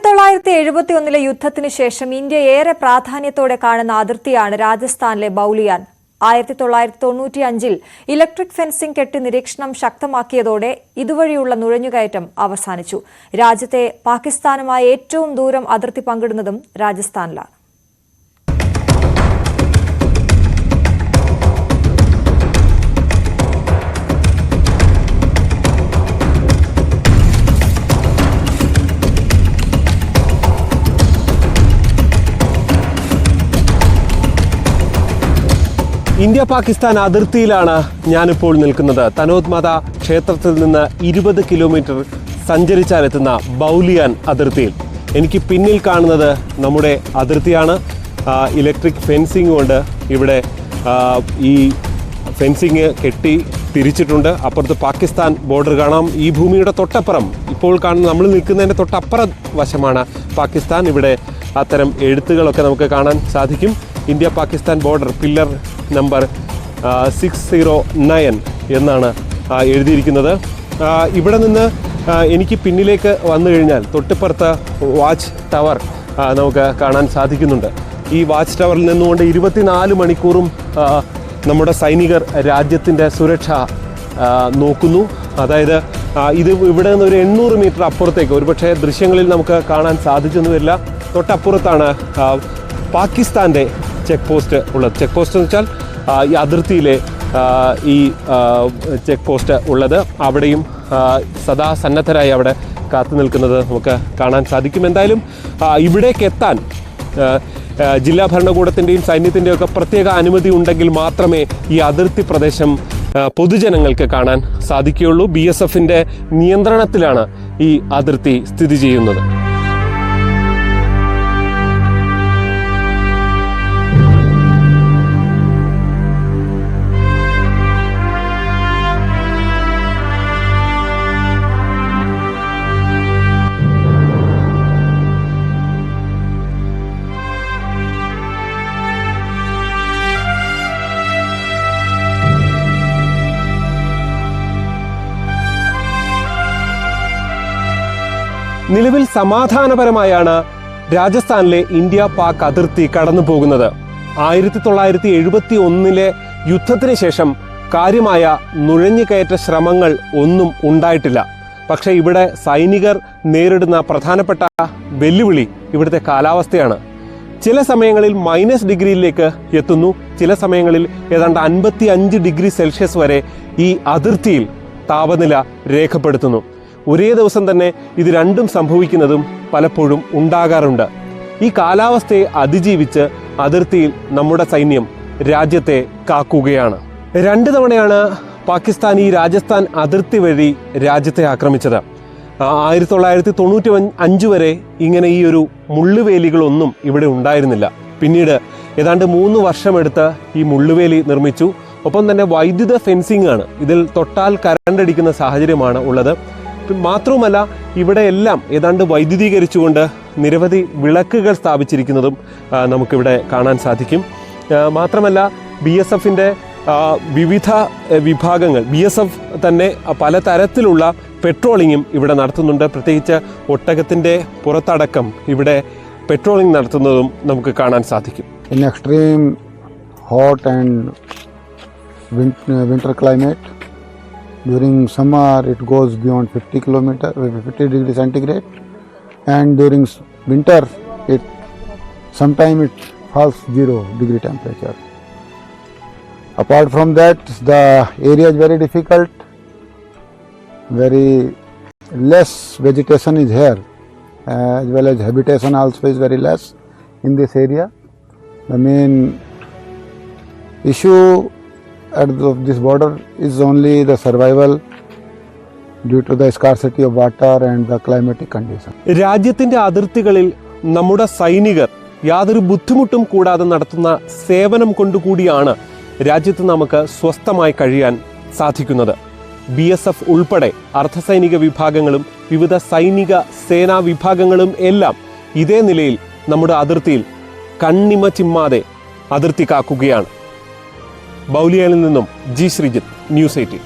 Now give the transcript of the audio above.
ആയിരത്തി തൊള്ളായിരത്തി എഴുപത്തി ഒന്നിലെ യുദ്ധത്തിന് ശേഷം ഇന്ത്യ ഏറെ പ്രാധാന്യത്തോടെ കാണുന്ന അതിർത്തിയാണ് രാജസ്ഥാനിലെ ബൌലിയാൻ ആയിരത്തി തൊള്ളായിരത്തി തൊണ്ണൂറ്റി അഞ്ചിൽ ഇലക്ട്രിക് ഫെൻസിംഗ് കെട്ടി നിരീക്ഷണം ശക്തമാക്കിയതോടെ ഇതുവഴിയുള്ള നുഴഞ്ഞുകയറ്റം അവസാനിച്ചു. രാജ്യത്തെ പാകിസ്ഥാനുമായി ഏറ്റവും ദൂരം അതിർത്തി പങ്കിടുന്നതും രാജസ്ഥാനിലാണ്. ഇന്ത്യ പാകിസ്ഥാൻ അതിർത്തിയിലാണ് ഞാനിപ്പോൾ നിൽക്കുന്നത്. തനോത്മത ക്ഷേത്രത്തിൽ നിന്ന് ഇരുപത് കിലോമീറ്റർ സഞ്ചരിച്ചാലെത്തുന്ന ബൗലിയാൻ അതിർത്തിയിൽ. എനിക്ക് പിന്നിൽ കാണുന്നത് നമ്മുടെ അതിർത്തിയാണ്. ഇലക്ട്രിക് ഫെൻസിങ് കൊണ്ട് ഇവിടെ ഈ ഫെൻസിങ് കെട്ടി തിരിച്ചിട്ടുണ്ട്. അപ്പുറത്ത് പാകിസ്ഥാൻ ബോർഡർ കാണാം. ഈ ഭൂമിയുടെ തൊട്ടപ്പുറം ഇപ്പോൾ കാണുന്ന നമ്മൾ നിൽക്കുന്നതിന്റെ തൊട്ടപ്പുറ വശമാണ് പാകിസ്ഥാൻ. ഇവിടെ അത്തരം എഴുത്തുകളൊക്കെ നമുക്ക് കാണാൻ സാധിക്കും. India Pakistan border pillar number six zero nine എന്നാണ് എഴുതിയിരിക്കുന്നത്. ഇവിടെ നിന്ന് എനിക്ക് പിന്നിലേക്ക് വന്നു കഴിഞ്ഞാൽ തൊട്ടിപ്പുറത്ത് വാച്ച് ടവർ നമുക്ക് കാണാൻ സാധിക്കുന്നുണ്ട്. ഈ വാച്ച് ടവറിൽ നിന്നുകൊണ്ട് ഇരുപത്തിനാല് മണിക്കൂറും നമ്മുടെ സൈനികർ രാജ്യത്തിന്റെ സുരക്ഷ നോക്കുന്നു. അതായത് ഇത് ഇവിടെ നിന്ന് ഒരു എണ്ണൂറ് മീറ്റർ അപ്പുറത്തേക്ക് ഒരുപക്ഷെ ദൃശ്യങ്ങളിൽ നമുക്ക് കാണാൻ സാധിച്ചെന്ന് വരില്ല തൊട്ടപ്പുറത്താണ് പാകിസ്ഥാന്റെ ചെക്ക് പോസ്റ്റ് ഉള്ളത്. ചെക്ക് പോസ്റ്റ് എന്ന് വെച്ചാൽ ഈ അതിർത്തിയിലെ ഈ ചെക്ക് പോസ്റ്റ് ഉള്ളത്. അവിടെയും സദാ സന്നദ്ധരായി അവിടെ കാത്തു നിൽക്കുന്നത് നമുക്ക് കാണാൻ സാധിക്കും. എന്തായാലും ഇവിടേക്ക് എത്താൻ ജില്ലാ ഭരണകൂടത്തിന്റെയും സൈന്യത്തിന്റെയും ഒക്കെ പ്രത്യേക അനുമതി ഉണ്ടെങ്കിൽ മാത്രമേ ഈ അതിർത്തി പ്രദേശം പൊതുജനങ്ങൾക്ക് കാണാൻ സാധിക്കുകയുള്ളൂ. ബി എസ് എഫിന്റെ നിയന്ത്രണത്തിലാണ് ഈ അതിർത്തി സ്ഥിതി ചെയ്യുന്നത്. നിലവിൽ സമാധാനപരമായാണ് രാജസ്ഥാനിലെ ഇന്ത്യ പാക് അതിർത്തി കടന്നു പോകുന്നത് ആയിരത്തി തൊള്ളായിരത്തി എഴുപത്തി ഒന്നിലെ യുദ്ധത്തിന് ശേഷം കാര്യമായ നുഴഞ്ഞുകയറ്റ ശ്രമങ്ങൾ ഒന്നും ഉണ്ടായിട്ടില്ല. പക്ഷേ ഇവിടെ സൈനികർ നേരിടുന്ന പ്രധാനപ്പെട്ട വെല്ലുവിളി ഇവിടുത്തെ കാലാവസ്ഥയാണ്. ചില സമയങ്ങളിൽ മൈനസ് ഡിഗ്രിയിലേക്ക് എത്തുന്നു. ചില സമയങ്ങളിൽ ഏതാണ്ട് അൻപത്തി അഞ്ച് ഡിഗ്രി സെൽഷ്യസ് വരെ ഈ അതിർത്തിയിൽ താപനില രേഖപ്പെടുത്തുന്നു. ഒരേ ദിവസം തന്നെ ഇത് രണ്ടും സംഭവിക്കുന്നതും പലപ്പോഴും ഉണ്ടാകാറുണ്ട്. ഈ കാലാവസ്ഥയെ അതിജീവിച്ച് അതിർത്തിയിൽ നമ്മുടെ സൈന്യം രാജ്യത്തെ കാക്കുകയാണ്. രണ്ട് തവണയാണ് പാകിസ്ഥാൻ ഈ രാജസ്ഥാൻ അതിർത്തി വഴി രാജ്യത്തെ ആക്രമിച്ചത്. ആയിരത്തി തൊള്ളായിരത്തി തൊണ്ണൂറ്റി അഞ്ച് വരെ ഇങ്ങനെ ഈ ഒരു മുള്ളുവേലികളൊന്നും ഇവിടെ ഉണ്ടായിരുന്നില്ല. പിന്നീട് ഏതാണ്ട് മൂന്ന് വർഷമെടുത്ത് ഈ മുള്ളുവേലി നിർമ്മിച്ചു. ഒപ്പം തന്നെ വൈദ്യുത ഫെൻസിംഗ് ആണ്. ഇതിൽ തൊട്ടാൽ കരണ്ടടിക്കുന്ന സാഹചര്യമാണ് ഉള്ളത്. മാത്രവുമല്ല ഇവിടെ എല്ലാം ഏതാണ്ട് വൈദ്യുതീകരിച്ചുകൊണ്ട് നിരവധി വിളക്കുകൾ സ്ഥാപിച്ചിരിക്കുന്നതും നമുക്കിവിടെ കാണാൻ സാധിക്കും മാത്രമല്ല ബി എസ് എഫിന്റെ വിവിധ വിഭാഗങ്ങൾ ബി എസ് എഫ് തന്നെ പല തരത്തിലുള്ള പെട്രോളിങ്ങും ഇവിടെ നടത്തുന്നുണ്ട് പ്രത്യേകിച്ച് ഒട്ടകത്തിന്റെ പുറത്തടക്കം ഇവിടെ പെട്രോളിംഗ് നടത്തുന്നതും നമുക്ക് കാണാൻ സാധിക്കും in extreme hot and winter climate. During summer, it goes beyond 50 kilometer, uh, 50 degree centigrade, and during winter, it sometime it falls zero degree temperature. Apart from that, the area is very difficult. Very less vegetation is here, as well as habitation also is very less in this area. The main issue at the, this border is only the survival due to the scarcity of water and the climatic condition. രാജ്യത്തിന്റെ അതിർത്തികളിൽ നമ്മുടെ സൈനികർ യാതൊരു ബുദ്ധിമുട്ടും കൂടാതെ നടത്തുന്ന സേവനം കൊണ്ടുകൂടിയാണ് രാജ്യത്ത് നമുക്ക് സ്വസ്ഥമായി കഴിയാൻ സാധിക്കുന്നത് ബി എസ് എഫ് ഉൾപ്പെടെ അർദ്ധസൈനിക വിഭാഗങ്ങളും വിവിധ സൈനിക സേനാ വിഭാഗങ്ങളും എല്ലാം ഇതേ നിലയിൽ നമ്മുടെ അതിർത്തിയിൽ കണ്ണിമ ചിമ്മാതെ അതിർത്തി കാക്കുകയാണ് ബൗലിയയിൽ നിന്നും ജി ശ്രീജിത്ത് ന്യൂസ് എയ്റ്റീൻ.